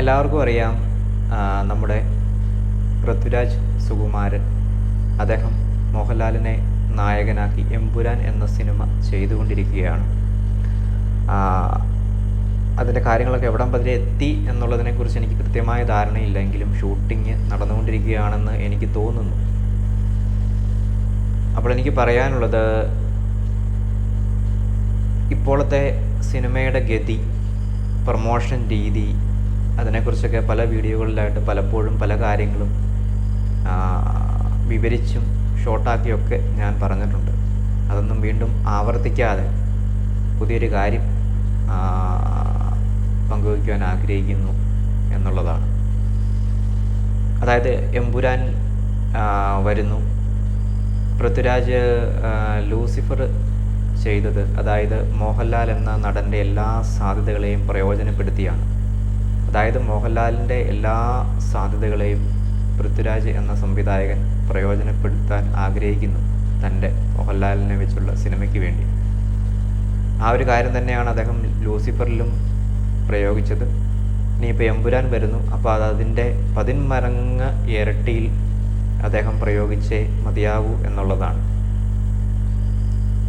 എല്ലാവർക്കും അറിയാം നമ്മുടെ പൃഥ്വിരാജ് സുകുമാരൻ. അദ്ദേഹം മോഹൻലാലിനെ നായകനാക്കി എമ്പുരാൻ എന്ന സിനിമ ചെയ്തുകൊണ്ടിരിക്കുകയാണ്. അതിന്റെ കാര്യങ്ങളൊക്കെ എവിടം വരെ എത്തി എന്നുള്ളതിനെക്കുറിച്ച് എനിക്ക് കൃത്യമായ ധാരണയില്ലെങ്കിലും ഷൂട്ടിങ് നടന്നുകൊണ്ടിരിക്കുകയാണെന്ന് എനിക്ക് തോന്നുന്നു. അപ്പോൾ എനിക്ക് പറയാനുള്ളത് ഇപ്പോഴത്തെ സിനിമയുടെ ഗതി പ്രൊമോഷൻ രീതി അതിനെക്കുറിച്ചൊക്കെ പല വീഡിയോകളിലായിട്ട് പലപ്പോഴും പല കാര്യങ്ങളും വിവരിച്ചും ഷോർട്ടാക്കിയൊക്കെ ഞാൻ പറഞ്ഞിട്ടുണ്ട്. അതൊന്നും വീണ്ടും ആവർത്തിക്കാതെ പുതിയൊരു കാര്യം പങ്കുവയ്ക്കുവാൻ ആഗ്രഹിക്കുന്നു എന്നുള്ളതാണ്. അതായത് എമ്പുരാൻ വരുന്നു. പൃഥ്വിരാജ് ലൂസിഫർ ചെയ്തത് അതായത് മോഹൻലാൽ എന്ന നടന്റെ എല്ലാ സാധ്യതകളെയും പ്രയോജനപ്പെടുത്തിയാണ്. അതായത് മോഹൻലാലിന്റെ എല്ലാ സാധ്യതകളെയും പൃഥ്വിരാജ് എന്ന സംവിധായകൻ പ്രയോജനപ്പെടുത്താൻ ആഗ്രഹിക്കുന്നു തന്റെ മോഹൻലാലിനെ വെച്ചുള്ള സിനിമയ്ക്ക് വേണ്ടി. ആ ഒരു കാര്യം തന്നെയാണ് അദ്ദേഹം ലൂസിഫറിലും പ്രയോഗിച്ചത്. ഇനിയിപ്പോൾ എമ്പുരാൻ വരുന്നു. അപ്പോൾ അത് അതിന്റെ പതിന്മരങ്ങ് ഇരട്ടിയിൽ അദ്ദേഹം പ്രയോഗിച്ചേ മതിയാവൂ എന്നുള്ളതാണ്.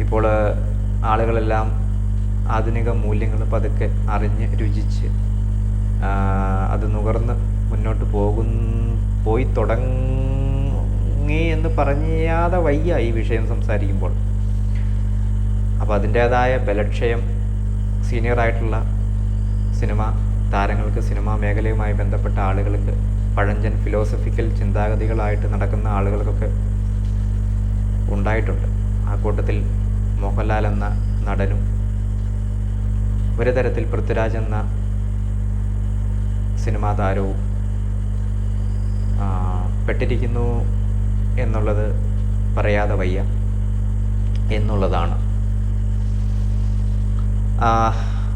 ഇപ്പോൾ ആളുകളെല്ലാം ആധുനിക മൂല്യങ്ങൾ പതുക്കെ അറിഞ്ഞ് രുചിച്ച് അത് നുകർന്ന് മുന്നോട്ട് പോകും പോയി തുടങ്ങി എന്ന് പറഞ്ഞാതെ വയ്യ ഈ വിഷയം സംസാരിക്കുമ്പോൾ. അപ്പോൾ അതിന്റേതായ ബലക്ഷയം സീനിയറായിട്ടുള്ള സിനിമ താരങ്ങൾക്ക് സിനിമാ മേഖലയുമായി ബന്ധപ്പെട്ട ആളുകൾക്ക് പഴഞ്ചൻ ഫിലോസഫിക്കൽ ചിന്താഗതികളായിട്ട് നടക്കുന്ന ആളുകൾക്കൊക്കെ ഉണ്ടായിട്ടുണ്ട്. ആ കൂട്ടത്തിൽ മോഹൻലാൽ എന്ന നടനും ഒരു തരത്തിൽ പൃഥ്വിരാജ് എന്ന സിനിമാ താരവും പെട്ടിരിക്കുന്നു എന്നുള്ളത് പറയാതെ വയ്യ എന്നുള്ളതാണ്.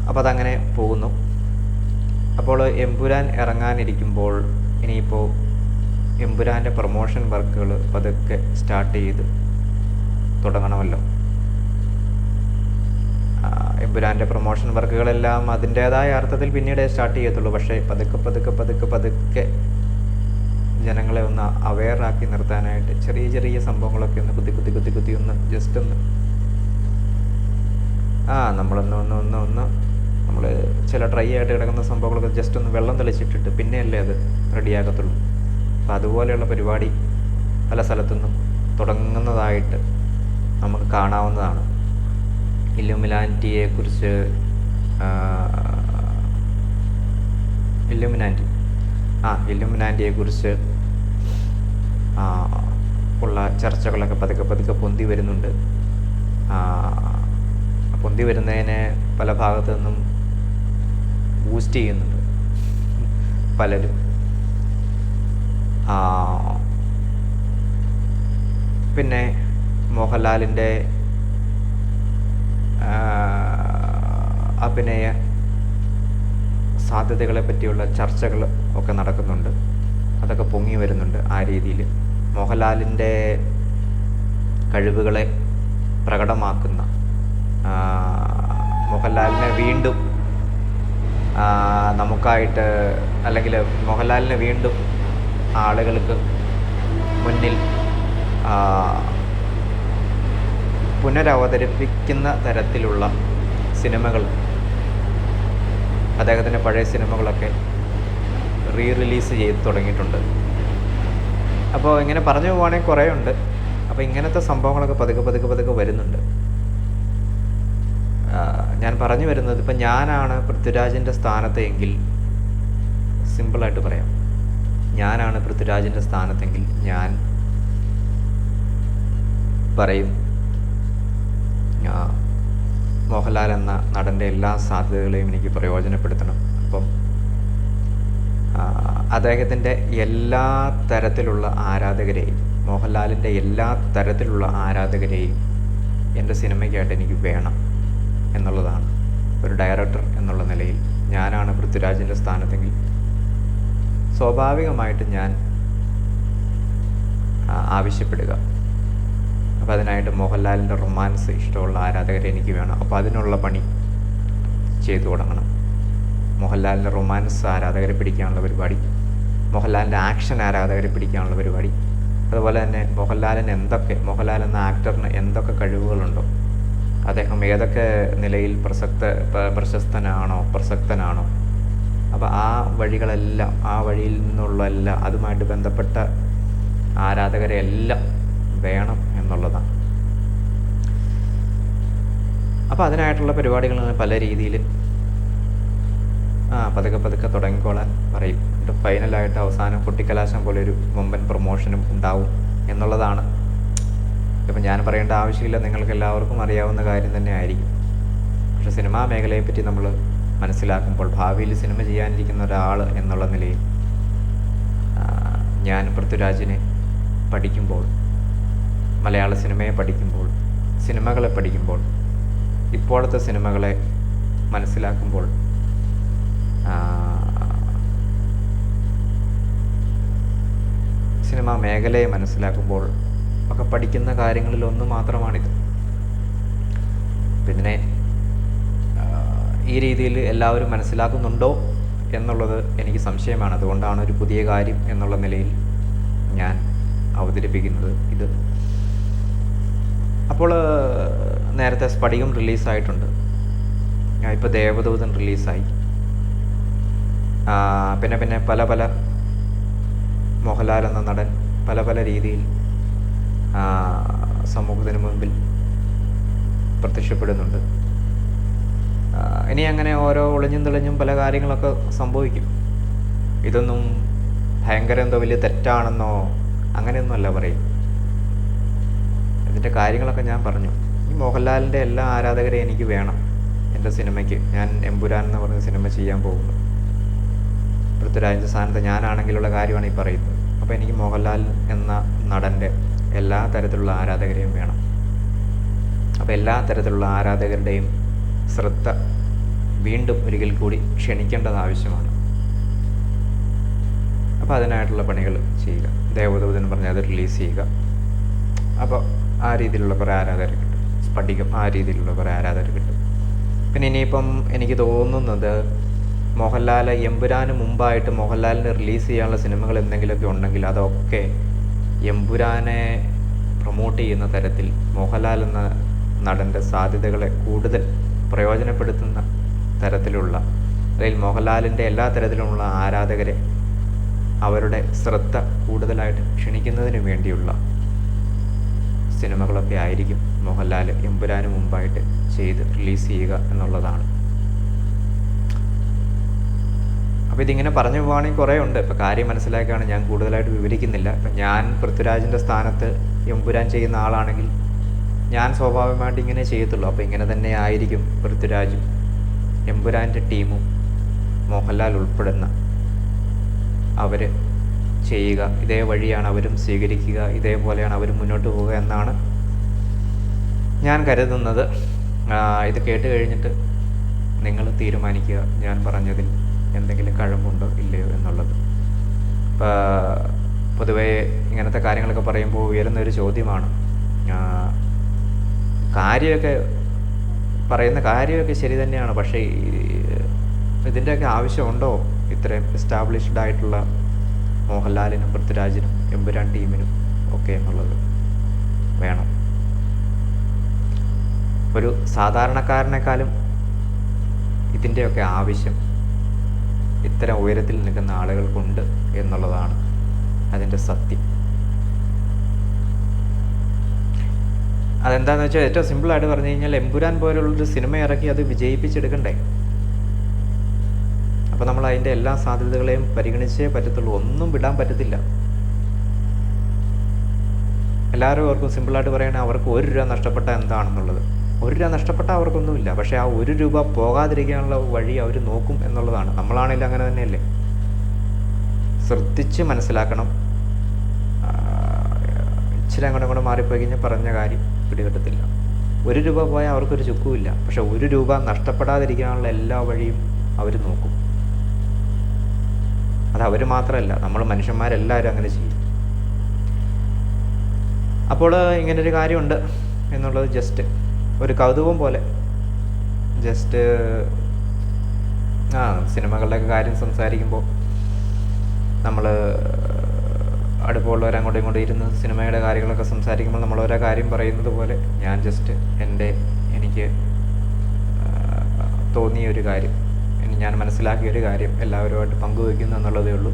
അപ്പോൾ അതങ്ങനെ പോകുന്നു. അപ്പോൾ എമ്പുരാൻ ഇറങ്ങാനിരിക്കുമ്പോൾ ഇനിയിപ്പോൾ എമ്പുരാന്റെ പ്രൊമോഷൻ വർക്കുകൾ പതുക്കെ സ്റ്റാർട്ട് ചെയ്ത് തുടങ്ങണമല്ലോ. എമ്പുരാന്റെ പ്രൊമോഷൻ വർക്കുകളെല്ലാം അതിന്റേതായ അർത്ഥത്തിൽ പിന്നീട് സ്റ്റാർട്ട് ചെയ്യത്തുള്ളൂ. പക്ഷേ പതുക്കെ പതുക്കെ പതുക്കെ പതുക്കെ ജനങ്ങളെ ഒന്ന് അവെയറാക്കി നിർത്താനായിട്ട് ചെറിയ ചെറിയ സംഭവങ്ങളൊക്കെ ഒന്ന് കുത്തി കുത്തി കുത്തി കുത്തി ഒന്ന് ജസ്റ്റ് ഒന്ന് ആ നമ്മളൊന്ന് ഒന്ന് ഒന്ന് ഒന്ന് നമ്മൾ ചില ഡ്രൈ ആയിട്ട് കിടക്കുന്ന സംഭവങ്ങളൊക്കെ ജസ്റ്റ് ഒന്ന് വെള്ളം തെളിച്ചിട്ടിട്ട് പിന്നെയല്ലേ അത് റെഡിയാകത്തുള്ളൂ അപ്പോൾ അതുപോലെയുള്ള പരിപാടി പല സ്ഥലത്തുനിന്നും തുടങ്ങുന്നതായിട്ട് നമുക്ക് കാണാവുന്നതാണ്. ഇല്ലുമിനാന്റിയെക്കുറിച്ച് ഇലുമിനാന്റി ആ ഇലുമിനാന്റിയെക്കുറിച്ച് ഉള്ള ചർച്ചകളൊക്കെ പതുക്കെ പതുക്കെ പൊന്തി വരുന്നുണ്ട്. പൊന്തി വരുന്നതിനെ പല ഭാഗത്തു നിന്നും ബൂസ്റ്റ് ചെയ്യുന്നുണ്ട്. പലരും. പിന്നെ മോഹൻലാലിന്റെ അഭിനയ സാധ്യതകളെ പറ്റിയുള്ള ചർച്ചകൾ ഒക്കെ നടക്കുന്നുണ്ട്. അതൊക്കെ പൊങ്ങി വരുന്നുണ്ട് ആ രീതിയിൽ. മോഹൻലാലിന്റെ കഴിവുകളെ പ്രകടമാക്കുന്ന മോഹൻലാലിനെ വീണ്ടും നമുക്കായിട്ട് അല്ലെങ്കിൽ മോഹൻലാലിനെ വീണ്ടും ആളുകൾക്ക് മുന്നിൽ പുനരവതരിപ്പിക്കുന്ന തരത്തിലുള്ള സിനിമകൾ. അദ്ദേഹത്തിന്റെ പഴയ സിനിമകളൊക്കെ റീ റിലീസ് ചെയ്ത് തുടങ്ങിയിട്ടുണ്ട്. അപ്പോൾ ഇങ്ങനെ പറഞ്ഞു പോവുകയാണെങ്കിൽ കുറേ ഉണ്ട്. അപ്പോൾ ഇങ്ങനത്തെ സംഭവങ്ങളൊക്കെ പതുക്കെ പതുക്കെ പതുക്കെ വരുന്നുണ്ട്. ഞാൻ പറഞ്ഞു വരുന്നത് ഇപ്പം ഞാനാണ് പൃഥ്വിരാജിന്റെ സ്ഥാനത്തെങ്കിൽ സിമ്പിളായിട്ട് പറയാം. ഞാനാണ് പൃഥ്വിരാജിന്റെ സ്ഥാനത്തെങ്കിൽ ഞാൻ പറയും മോഹൻലാൽ എന്ന നടന്റെ എല്ലാ സാധ്യതകളെയും എനിക്ക് പ്രയോജനപ്പെടുത്തണം. അപ്പം അദ്ദേഹത്തിന്റെ എല്ലാ തരത്തിലുള്ള ആരാധകരെയും മോഹൻലാലിന്റെ എല്ലാ തരത്തിലുള്ള ആരാധകരെയും എന്റെ സിനിമയ്ക്കായിട്ട് എനിക്ക് വേണം എന്നുള്ളതാണ്. ഒരു ഡയറക്ടർ എന്നുള്ള നിലയിൽ ഞാനാണ് പൃഥ്വിരാജിന്റെ സ്ഥാനത്തെങ്കിൽ സ്വാഭാവികമായിട്ട് ഞാൻ ആവശ്യപ്പെടുക. അപ്പോൾ അതിനായിട്ട് മോഹൻലാലിന്റെ റൊമാൻസ് ഇഷ്ടമുള്ള ആരാധകരെ എനിക്ക് വേണം. അപ്പോൾ അതിനുള്ള പണി ചെയ്തു തുടങ്ങണം. മോഹൻലാലിന്റെ റൊമാൻസ് ആരാധകരെ പിടിക്കാനുള്ള പരിപാടി മോഹൻലാലിന്റെ ആക്ഷൻ ആരാധകരെ പിടിക്കാനുള്ള പരിപാടി അതുപോലെ തന്നെ മോഹൻലാലിന് എന്തൊക്കെ മോഹൻലാൽ എന്ന ആക്ടറിന് എന്തൊക്കെ കഴിവുകളുണ്ടോ അദ്ദേഹം ഏതൊക്കെ നിലയിൽ പ്രസക്ത പ്രശസ്തനാണോ പ്രസക്തനാണോ അപ്പോൾ ആ വഴികളെല്ലാം ആ വഴിയിൽ നിന്നുള്ള എല്ലാം അതുമായിട്ട് ബന്ധപ്പെട്ട ആരാധകരെ എല്ലാം വേണം എന്നുള്ളതാണ്. അപ്പോൾ അതിനായിട്ടുള്ള പരിപാടികൾ പല രീതിയിൽ ആ പതുക്കെ പതുക്കെ തുടങ്ങിക്കോളാൻ പറയും. എന്നിട്ട് ഫൈനലായിട്ട് അവസാനം കുട്ടിക്കലാശം പോലെ ഒരു വമ്പൻ പ്രൊമോഷനും ഉണ്ടാവും എന്നുള്ളതാണ്. ഇപ്പം ഞാൻ പറയേണ്ട ആവശ്യമില്ല നിങ്ങൾക്ക് എല്ലാവർക്കും അറിയാവുന്ന കാര്യം തന്നെ ആയിരിക്കും. പക്ഷെ സിനിമാ മേഖലയെപ്പറ്റി നമ്മൾ മനസ്സിലാക്കുമ്പോൾ ഭാവിയിൽ സിനിമ ചെയ്യാനിരിക്കുന്ന ഒരാൾ എന്നുള്ള നിലയിൽ ഞാൻ പൃഥ്വിരാജിനെ പഠിക്കുമ്പോൾ മലയാള സിനിമയെ പഠിക്കുമ്പോൾ സിനിമകളെ പഠിക്കുമ്പോൾ ഇപ്പോഴത്തെ സിനിമകളെ മനസ്സിലാക്കുമ്പോൾ സിനിമാ മേഖലയെ മനസ്സിലാക്കുമ്പോൾ ഒക്കെ പഠിക്കുന്ന കാര്യങ്ങളിൽ ഒന്ന് മാത്രമാണിത്. പിന്നെ ഈ രീതിയിൽ എല്ലാവരും മനസ്സിലാക്കുന്നുണ്ടോ എന്നുള്ളത് എനിക്ക് സംശയമാണ്. അതുകൊണ്ടാണ് ഒരു പുതിയ കാര്യം എന്നുള്ള നിലയിൽ ഞാൻ അവതരിപ്പിക്കുന്നത് ഇത്. അപ്പോൾ നേരത്തെ സ്ഫടികം റിലീസായിട്ടുണ്ട്. ഇപ്പോൾ ദേവദൂതൻ റിലീസായി. പിന്നെ പിന്നെ പല പല മോഹൻലാൽ എന്ന നടൻ പല പല രീതിയിൽ സമൂഹത്തിന് മുമ്പിൽ പ്രത്യക്ഷപ്പെടുന്നുണ്ട്. ഇനി അങ്ങനെ ഓരോ ഒളിഞ്ഞും തെളിഞ്ഞും പല കാര്യങ്ങളൊക്കെ സംഭവിക്കും. ഇതൊന്നും ഭയങ്കര എന്തോ വലിയ തെറ്റാണെന്നോ അങ്ങനെയൊന്നുമല്ല പറയും. ഇതിന്റെ കാര്യങ്ങളൊക്കെ ഞാൻ പറഞ്ഞു. ഈ മോഹൻലാലിന്റെ എല്ലാ ആരാധകരെയും എനിക്ക് വേണം എന്റെ സിനിമയ്ക്ക്. ഞാൻ എമ്പുരാൻ എന്ന് പറഞ്ഞ സിനിമ ചെയ്യാൻ പോകുന്നു. പൃഥ്വിരാജിന്റെ സ്ഥാനത്ത് ഞാനാണെങ്കിലുള്ള കാര്യമാണ് ഈ പറയുന്നത്. അപ്പോൾ എനിക്ക് മോഹൻലാൽ എന്ന നടന്റെ എല്ലാ തരത്തിലുള്ള ആരാധകരെയും വേണം. അപ്പോൾ എല്ലാ തരത്തിലുള്ള ആരാധകരുടെയും ശ്രദ്ധ വീണ്ടും ഒരിക്കൽ കൂടി ക്ഷണിക്കേണ്ടത് ആവശ്യമാണ്. അപ്പോൾ അതിനായിട്ടുള്ള പണികൾ ചെയ്യുക. ദേവദൂതൻ പറഞ്ഞ് അത് റിലീസ് ചെയ്യുക. അപ്പോൾ ആ രീതിയിലുള്ള കുറേ ആരാധകർ കിട്ടും. സ്ഫടികം ആ രീതിയിലുള്ള കുറേ ആരാധകർ കിട്ടും. പിന്നെ ഇനിയിപ്പം എനിക്ക് തോന്നുന്നത് മോഹൻലാൽ എമ്പുരാന് മുമ്പായിട്ട് മോഹൻലാലിന് റിലീസ് ചെയ്യാനുള്ള സിനിമകൾ എന്തെങ്കിലുമൊക്കെ ഉണ്ടെങ്കിൽ അതൊക്കെ എമ്പുരാനെ പ്രൊമോട്ട് ചെയ്യുന്ന തരത്തിൽ മോഹൻലാൽ എന്ന നടന്റെ സാധ്യതകളെ കൂടുതൽ പ്രയോജനപ്പെടുത്തുന്ന തരത്തിലുള്ള അല്ലെങ്കിൽ മോഹൻലാലിന്റെ എല്ലാ തരത്തിലുമുള്ള ആരാധകരെ അവരുടെ ശ്രദ്ധ കൂടുതലായിട്ട് ക്ഷണിക്കുന്നതിന് വേണ്ടിയുള്ള സിനിമകളൊക്കെ ആയിരിക്കും മോഹൻലാൽ എമ്പുരാന് മുമ്പായിട്ട് ചെയ്ത് റിലീസ് ചെയ്യുക എന്നുള്ളതാണ്. അപ്പോൾ ഇതിങ്ങനെ പറഞ്ഞു പോവുകയാണെങ്കിൽ കുറേ ഉണ്ട്. ഇപ്പോൾ കാര്യം മനസ്സിലാക്കുകയാണ്. ഞാൻ കൂടുതലായിട്ട് വിവരിക്കുന്നില്ല. ഇപ്പം ഞാൻ പൃഥ്വിരാജിന്റെ സ്ഥാനത്ത് എമ്പുരാൻ ചെയ്യുന്ന ആളാണെങ്കിൽ ഞാൻ സ്വാഭാവികമായിട്ട് ഇങ്ങനെ ചെയ്യത്തുള്ളൂ. അപ്പോൾ ഇങ്ങനെ തന്നെ ആയിരിക്കും പൃഥ്വിരാജും എമ്പുരാന്റെ ടീമും മോഹൻലാൽ ഉൾപ്പെടുന്ന അവർ ചെയ്യുക. ഇതേ വഴിയാണ് അവരും സ്വീകരിക്കുക. ഇതേപോലെയാണ് അവരും മുന്നോട്ട് പോവുക എന്നാണ് ഞാൻ കരുതുന്നത്. ഇത് കേട്ട് കഴിഞ്ഞിട്ട് നിങ്ങൾ തീരുമാനിക്കുക. ഞാൻ പറഞ്ഞതിൽ എന്തെങ്കിലും കഴമ്പുണ്ടോ ഇല്ലയോ എന്നുള്ളത്. ഇപ്പോൾ പൊതുവേ ഇങ്ങനത്തെ കാര്യങ്ങളൊക്കെ പറയുമ്പോൾ ഉയരുന്നൊരു ചോദ്യമാണ്. കാര്യമൊക്കെ പറയുന്ന കാര്യമൊക്കെ ശരി തന്നെയാണ്. പക്ഷേ ഇതിന്റെയൊക്കെ ആവശ്യമുണ്ടോ? ഇത്രയും എസ്റ്റാബ്ലിഷ്ഡ് ആയിട്ടുള്ള മോഹൻലാലിനും പൃഥ്വിരാജിനും എമ്പുരാൻ ടീമിനും ഒക്കെ എന്നുള്ളത് വേണം. ഒരു സാധാരണക്കാരനേക്കാളും ഇതിന്റെയൊക്കെ ആവശ്യം ഇത്തരം ഉയരത്തിൽ നിൽക്കുന്ന ആളുകൾക്കുണ്ട് എന്നുള്ളതാണ് അതിന്റെ സത്യം. അതെന്താണെന്ന് വെച്ചാൽ ഏറ്റവും സിമ്പിളായിട്ട് പറഞ്ഞു കഴിഞ്ഞാൽ എമ്പുരാൻ പോലുള്ളൊരു സിനിമ ഇറക്കി അത് വിജയിപ്പിച്ചെടുക്കണ്ടേ? അപ്പോൾ നമ്മൾ അതിന്റെ എല്ലാ സാധ്യതകളെയും പരിഗണിച്ചേ പറ്റത്തുള്ളൂ. ഒന്നും വിടാൻ പറ്റത്തില്ല. എല്ലാവരും ഓർക്കും സിമ്പിളായിട്ട് പറയണേ അവർക്ക് ഒരു രൂപ നഷ്ടപ്പെട്ട എന്താണെന്നുള്ളത്. ഒരു രൂപ നഷ്ടപ്പെട്ടാൽ അവർക്കൊന്നുമില്ല. പക്ഷേ ആ ഒരു രൂപ പോകാതിരിക്കാനുള്ള വഴി അവർ നോക്കും എന്നുള്ളതാണ്. നമ്മളാണെങ്കിലും അങ്ങനെ തന്നെയല്ലേ? ശ്രദ്ധിച്ച് മനസ്സിലാക്കണം. ഇച്ചിരി അങ്ങോട്ടും അങ്ങോട്ട് മാറിപ്പോയി കഴിഞ്ഞാൽ പറഞ്ഞ കാര്യം പിടികിട്ടത്തില്ല ഒരു രൂപ പോയാൽ അവർക്കൊരു ചുക്കുമില്ല. പക്ഷേ ഒരു രൂപ നഷ്ടപ്പെടാതിരിക്കാനുള്ള എല്ലാ വഴിയും അവർ നോക്കും. അത് അവർ മാത്രമല്ല നമ്മൾ മനുഷ്യന്മാരെല്ലാവരും അങ്ങനെ ചെയ്യും. അപ്പോൾ ഇങ്ങനൊരു കാര്യമുണ്ട് എന്നുള്ളത് ജസ്റ്റ് ഒരു കൗതുകം പോലെ. ജസ്റ്റ് ആ സിനിമകളുടെയൊക്കെ കാര്യം സംസാരിക്കുമ്പോൾ നമ്മൾ അടുപ്പമുള്ളവർ അങ്ങോട്ടും ഇങ്ങോട്ടും ഇരുന്ന് സിനിമയുടെ കാര്യങ്ങളൊക്കെ സംസാരിക്കുമ്പോൾ നമ്മൾ ഓരോ കാര്യം പറയുന്നത് പോലെ ഞാൻ ജസ്റ്റ് എന്റെ എനിക്ക് തോന്നിയ ഒരു കാര്യം. ഞാൻ മനസ്സിലാക്കിയ ഒരു കാര്യം എല്ലാവരുമായിട്ട് പങ്കുവയ്ക്കുന്നു എന്നുള്ളതേ ഉള്ളൂ.